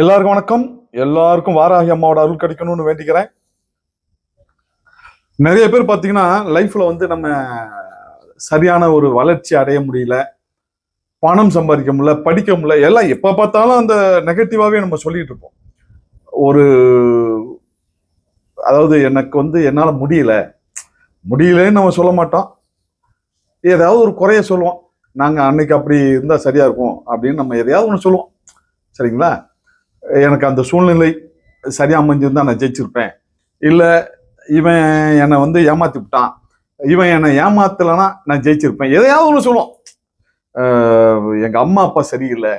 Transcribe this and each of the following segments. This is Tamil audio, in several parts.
எல்லாருக்கும் வணக்கம். எல்லாருக்கும் வாராகி அம்மாவோட அருள் கிடைக்கணும்னு வேண்டிக்கிறேன். நிறைய பேர் பார்த்தீங்கன்னா லைஃப்ல வந்து நம்ம சரியான ஒரு வளர்ச்சி அடைய முடியல. பணம் சம்பாதிக்க முடியல படிக்க முடியல எல்லாம் எப்போ பார்த்தாலும் அந்த நெகட்டிவாகவே நம்ம சொல்லிட்டு இருப்போம். ஒரு அதாவது எனக்கு வந்து என்னால் முடியல. முடியலன்னு நம்ம சொல்ல மாட்டோம். ஏதாவது ஒரு குறைய சொல்லுவோம். நாங்கள் அன்னைக்கு அப்படி இருந்தால் சரியா இருக்கும் அப்படின்னு நம்ம எதையாவது ஒன்று சொல்லுவோம். சரிங்களா? எனக்கு அந்த சூழ்நிலை சரியாக அமைஞ்சிருந்தா நான் ஜெயிச்சிருப்பேன். இல்லை இவன் என்னை வந்து ஏமாத்தி விட்டான். இவன் என்னை ஏமாத்தலைன்னா நான் ஜெயிச்சிருப்பேன். எதையாவது ஒன்று சொல்லுவோம் எங்கள் அம்மா அப்பா சரியில்லை.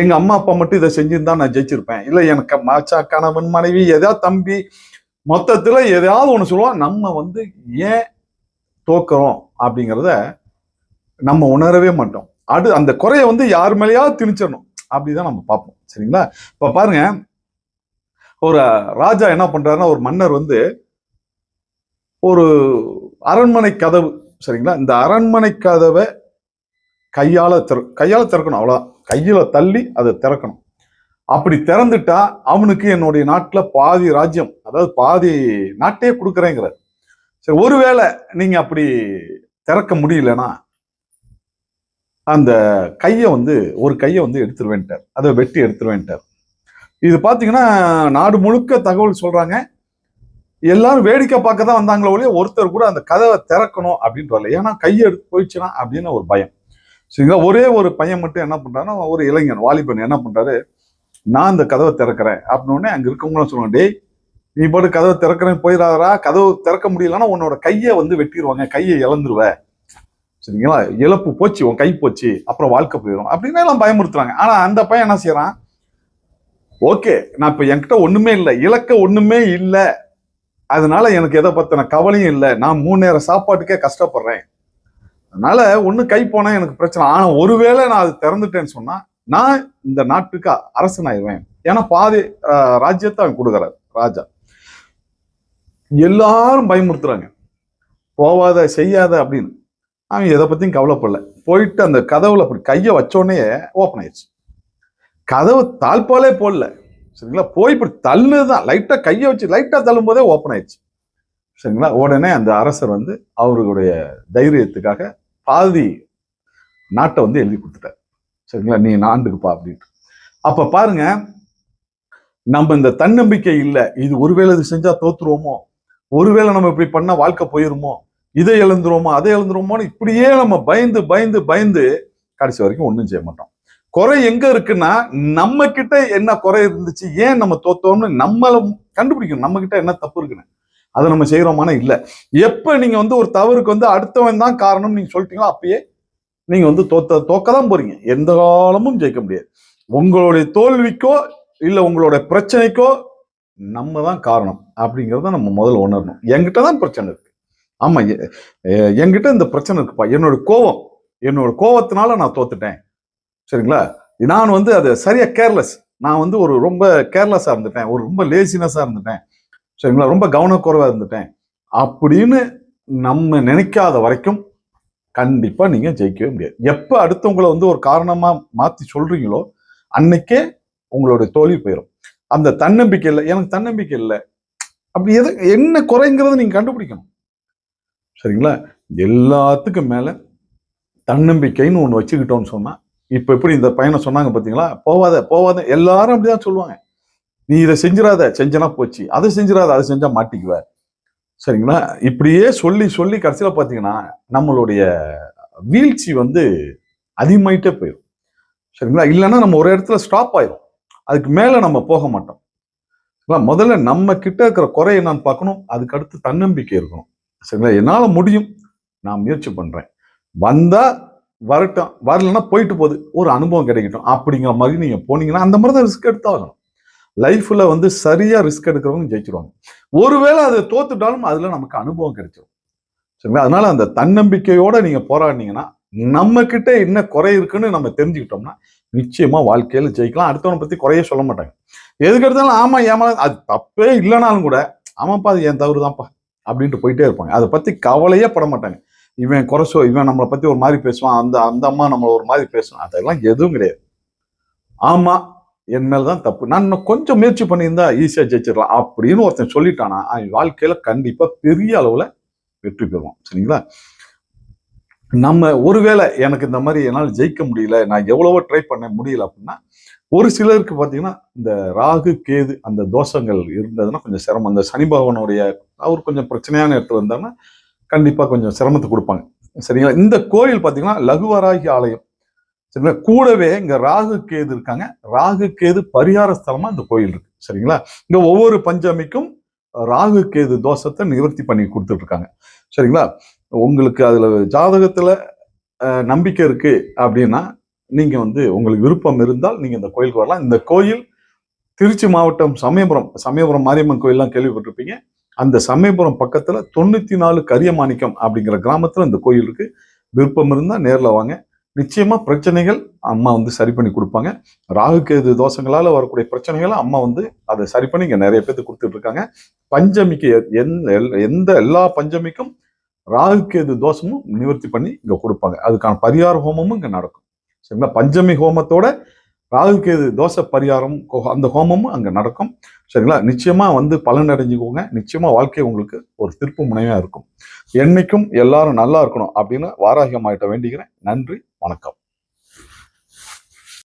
எங்கள் அம்மா அப்பா மட்டும் இதை செஞ்சிருந்தா நான் ஜெயிச்சிருப்பேன். இல்லை எனக்கு மாச்சா கணவன் மனைவி எதாவது தம்பி மொத்தத்தில் எதையாவது ஒன்று சொல்லுவோம் நம்ம வந்து ஏன் தோக்குறோம் அப்படிங்கிறத நம்ம உணரவே மாட்டோம். அது அந்த குறையை வந்து யார் மேலேயாவது திணிச்சிடணும். அப்படிதான் நம்ம பார்ப்போம். சரிங்களா? இப்போ பாருங்க ஒரு ராஜா என்ன பண்றாருன்னா ஒரு மன்னர் வந்து ஒரு அரண்மனை கதவு சரிங்களா? இந்த அரண்மனை கதவை கையால திற கையால திறக்கணும் அவ்வளோதான் கையில தள்ளி அதை திறக்கணும். அப்படி திறந்துட்டா அவனுக்கு என்னுடைய நாட்டில் பாதி ராஜ்யம் அதாவது பாதி நாட்டையே கொடுக்குறேங்கிறார். சரி ஒருவேளை நீங்கள் அப்படி திறக்க முடியலன்னா அந்த கையை வந்து ஒரு கையை வந்து எடுத்துருவேன்ட்டார். அதை வெட்டி எடுத்துருவேன்ட்டார். இது பார்த்தீங்கன்னா நாடு முழுக்க தகவல் சொல்கிறாங்க எல்லாரும் வேடிக்கை பார்க்க தான் வந்தாங்களே ஒழிய ஒருத்தர் கூட அந்த கதவை திறக்கணும் அப்படின்ட்டு வரல ஏன்னா கையை எடுத்து போயிடுச்சுன்னா அப்படின்னு ஒரு பயம். சரிங்களா ஒரே ஒரு பையன் மட்டும் என்ன பண்றாருன்னா ஒரு இளைஞன் வாலிபன் என்ன பண்ணுறாரு நான் அந்த கதவை திறக்கிறேன். அப்படின்னே அங்கே இருக்கவங்களும் சொல்லுவாங்க டேய் நீ பாட்டு கதவை திறக்கிறேன் போயிடாதரா கதவு திறக்க முடியலன்னா உன்னோட கையை வந்து வெட்டிடுவாங்க கையை இழந்துருவ. சரிங்களா? இழப்பு போச்சு உன் கை போச்சு அப்புறம் வாழ்க்கை போயிடும். அப்படின்னு எல்லாம் பயமுறுத்துறாங்க. ஆனா அந்த பையன் என்ன செய்யறான்? ஓகே நான் இப்போ என்கிட்ட ஒண்ணுமே இல்லை இலக்க ஒண்ணுமே இல்லை. அதனால எனக்கு எதை பத்தின கவலையும் இல்லை. நான் மூணு நேரம் சாப்பாட்டுக்கே கஷ்டப்படுறேன். அதனால ஒன்று கை போனா எனக்கு பிரச்சனை. ஆனா ஒருவேளை நான் அது திறந்துட்டேன்னு சொன்னா நான் இந்த நாட்டுக்கு அரசன் ஆயிடுவேன் ஏன்னா பாதி ராஜ்யத்தை அவன் கொடுக்குறாரு ராஜா. எல்லாரும் பயமுறுத்துறாங்க. போவாத செய்யாத அப்படின்னு. அவன் எதை பற்றியும் கவலைப்படல. போயிட்டு அந்த கதவுல அப்படி கையை வச்சோடனே ஓப்பன் ஆயிடுச்சு. கதவு தாழ்பாலே போடல. சரிங்களா? போய் இப்படி தள்ளுதான் லைட்டாக கையை வச்சு லைட்டாக தள்ளும் போதே ஓப்பன் ஆயிடுச்சு. சரிங்களா? உடனே அந்த அரசர் வந்து அவர்களுடைய தைரியத்துக்காக பாதி நாட்டை வந்து எழுதி கொடுத்துட்டார். சரிங்களா? நீ நாண்டுக்குப்பா அப்படின்ட்டு. அப்போ பாருங்க நம்ம இந்த தன்னம்பிக்கை இல்லை. இது ஒருவேளை இது செஞ்சால் தோத்துருவோமோ? ஒருவேளை நம்ம இப்படி பண்ணால் வாழ்க்கை போயிருமோ? இதை எழுந்துருவோமா அதை எழுந்துருவோமான்னு இப்படியே நம்ம பயந்து பயந்து பயந்து கடைசி வரைக்கும் ஒன்றும் செய்ய மாட்டோம். குறை எங்க இருக்குன்னா நம்ம கிட்ட என்ன குறை இருந்துச்சு ஏன் நம்ம தோத்தோம்னு நம்மளை கண்டுபிடிக்கணும். நம்ம கிட்ட என்ன தப்பு இருக்குன்னு. அதை நம்ம செய்கிறோமானா இல்லை. எப்போ நீங்கள் வந்து ஒரு தவறுக்கு வந்து அடுத்தவன் தான் காரணம் நீங்கள் சொல்லிட்டீங்களோ அப்பயே நீங்கள் வந்து தோத்த தோக்க தான் போறீங்க. எந்த காலமும் ஜெயிக்க முடியாது. உங்களுடைய தோல்விக்கோ இல்லை உங்களுடைய பிரச்சனைக்கோ நம்ம தான் காரணம். அப்படிங்கிறத நம்ம முதல்ல உணரணும். என்கிட்ட தான் பிரச்சனை இருக்கு. ஆமாம் என்கிட்ட இந்த பிரச்சனை இருக்குப்பா. என்னோட கோவம். என்னோட கோவத்தினால நான் தோத்துட்டேன். சரிங்களா? நான் வந்து அது சரியா கேர்லெஸ் நான் வந்து ஒரு ரொம்ப கேர்லெஸ்ஸாக இருந்துட்டேன். ஒரு ரொம்ப லேசினஸாக இருந்துட்டேன். சரிங்களா? ரொம்ப கவனக்குறைவாக இருந்துட்டேன். அப்படின்னு நம்ம நினைக்காத வரைக்கும் கண்டிப்பாக நீங்கள் ஜெயிக்கவே முடியாது. எப்போ அடுத்தவங்களை வந்து ஒரு காரணமாக மாற்றி சொல்கிறீங்களோ அன்னைக்கே உங்களுடைய தோல்வி போயிடும் அந்த தன்னம்பிக்கை இல்லை. எனக்கு தன்னம்பிக்கை இல்லை. அப்படி எது என்ன குறைங்கிறத நீங்கள் கண்டுபிடிக்கணும். சரிங்களா? எல்லாத்துக்கும் மேலே தன்னம்பிக்கைன்னு ஒன்று வச்சுக்கிட்டோம்னு சொன்னால் இப்போ எப்படி இந்த பையனை சொன்னாங்க பார்த்தீங்களா போவாத போவாத. எல்லாரும் அப்படிதான் சொல்லுவாங்க. நீ இதை செஞ்சிடாத செஞ்சனா போச்சு. அதை செஞ்சிடாத அதை செஞ்சால் மாட்டிக்குவ சரிங்களா? இப்படியே சொல்லி சொல்லி கடைசியில் பார்த்தீங்கன்னா நம்மளுடைய வீழ்ச்சி வந்து அதிகமாயிட்டே போயிடும் சரிங்களா? இல்லைன்னா நம்ம ஒரு இடத்துல ஸ்டாப் ஆயிடும் அதுக்கு மேலே நம்ம போக மாட்டோம். முதல்ல நம்ம கிட்ட இருக்கிற குறை என்னன்னு பார்க்கணும். அதுக்கு அடுத்து தன்னம்பிக்கை இருக்கணும். சரிங்களா? என்னால் முடியும். நான் முயற்சி பண்ணுறேன் வந்தால் வரட்டும். வரலன்னா போயிட்டு போகுது. ஒரு அனுபவம் கிடைக்கட்டும். அப்படிங்கிற மாதிரி நீங்கள் போனீங்கன்னா அந்த மாதிரி தான் ரிஸ்க் எடுத்தாகணும். லைஃப்பில் வந்து சரியாக ரிஸ்க் எடுக்கிறவங்க ஜெயிச்சிருவாங்க. ஒருவேளை அதை தோத்துட்டாலும் அதில் நமக்கு அனுபவம் கிடைச்சிடும் சரிங்களா? அதனால அந்த தன்னம்பிக்கையோட நீங்கள் போராடினீங்கன்னா நம்மக்கிட்ட என்ன குறை இருக்குன்னு நம்ம தெரிஞ்சுக்கிட்டோம்னா நிச்சயமாக வாழ்க்கையில் ஜெயிக்கலாம். அடுத்தவனை பற்றி குறைய சொல்ல மாட்டாங்க. எதுக்கு எடுத்தாலும் ஆமாம் ஏமா அது தப்பே இல்லைனாலும் கூட ஆமாப்பா அது என் தவறு தான்ப்பா அப்படின்ட்டு போயிட்டே இருப்பாங்க. அதை பத்தி கவலையே பட மாட்டாங்க. இவன் குறைச்சோ இவன் நம்மளை பத்தி ஒரு மாதிரி பேசுவான். அந்த அந்த அம்மா நம்மளை ஒரு மாதிரி பேசுவான். அதெல்லாம் எதுவும் கிடையாது. ஆமா என் மேலதான் தப்பு. நான் இன்னும் கொஞ்சம் முயற்சி பண்ணியிருந்தா ஈஸியா ஜெயிச்சிடலாம் அப்படின்னு ஒருத்தன் சொல்லிட்டானா அவன் வாழ்க்கையில கண்டிப்பா பெரிய அளவுல வெற்றி பெறுவான். சரிங்களா? நம்ம ஒருவேளை எனக்கு இந்த மாதிரி என்னால் ஜெயிக்க முடியல நான் எவ்வளவோ ட்ரை பண்ண முடியல அப்படின்னா ஒரு சிலருக்கு பார்த்தீங்கன்னா இந்த ராகு கேது அந்த தோஷங்கள் இருந்ததுன்னா கொஞ்சம் சிரமம். அந்த சனி பகவானுடைய அவர் கொஞ்சம் பிரச்சனையான இடத்துல இருந்தாங்கன்னா கண்டிப்பாக கொஞ்சம் சிரமத்தை கொடுப்பாங்க. சரிங்களா? இந்த கோயில் பார்த்தீங்கன்னா லகுவராகி ஆலயம். சரிங்களா? கூடவே இங்கே ராகு கேது இருக்காங்க. ராகு கேது பரிகார ஸ்தலமாக இந்த கோயில் இருக்கு. சரிங்களா? இங்கே ஒவ்வொரு பஞ்சமிக்கும் ராகு கேது தோஷத்தை நிவர்த்தி பண்ணி கொடுத்துட்டு இருக்காங்க சரிங்களா? உங்களுக்கு அதில் ஜாதகத்தில் நம்பிக்கை இருக்குது அப்படின்னா நீங்கள் வந்து உங்களுக்கு விருப்பம் இருந்தால் நீங்கள் இந்த கோயிலுக்கு வரலாம். இந்த கோயில் திருச்சி மாவட்டம் சமயபுரம் சமயபுரம் மாரியம்மன் கோயிலெலாம் கேள்விப்பட்டிருப்பீங்க. அந்த சமயபுரம் பக்கத்தில் தொண்ணூற்றி நாலு கரியமாணிக்கம் அப்படிங்கிற கிராமத்தில் இந்த கோயில் விருப்பம் இருந்தால் நேரில் வாங்க. நிச்சயமாக பிரச்சனைகள் அம்மா வந்து சரி பண்ணி கொடுப்பாங்க. ராகு கேது தோஷங்களால் வரக்கூடிய பிரச்சனைகளை அம்மா வந்து அதை சரி பண்ணி இங்கே நிறைய பேர்த்து கொடுத்துட்ருக்காங்க பஞ்சமிக்கு எந்த எல்- எந்த எல்லா பஞ்சமிக்கும் ராகு கேது தோஷமும் நிவர்த்தி பண்ணி இங்கே கொடுப்பாங்க. அதுக்கான பரிகார ஹோமமும் இங்கே நடக்கும். சரிங்களா? பஞ்சமி ஹோமத்தோட ராகு கேது தோசை பரிகாரம் அந்த ஹோமமும் அங்கே நடக்கும். சரிங்களா? நிச்சயமாக வந்து பலன் அடைஞ்சுக்கோங்க. நிச்சயமாக வாழ்க்கை உங்களுக்கு ஒரு திருப்பு முனைவாக இருக்கும். என்றைக்கும் எல்லாரும் நல்லா இருக்கணும் அப்படின்னு வாராகியமாயிட்ட வேண்டிக்கிறேன். நன்றி வணக்கம்.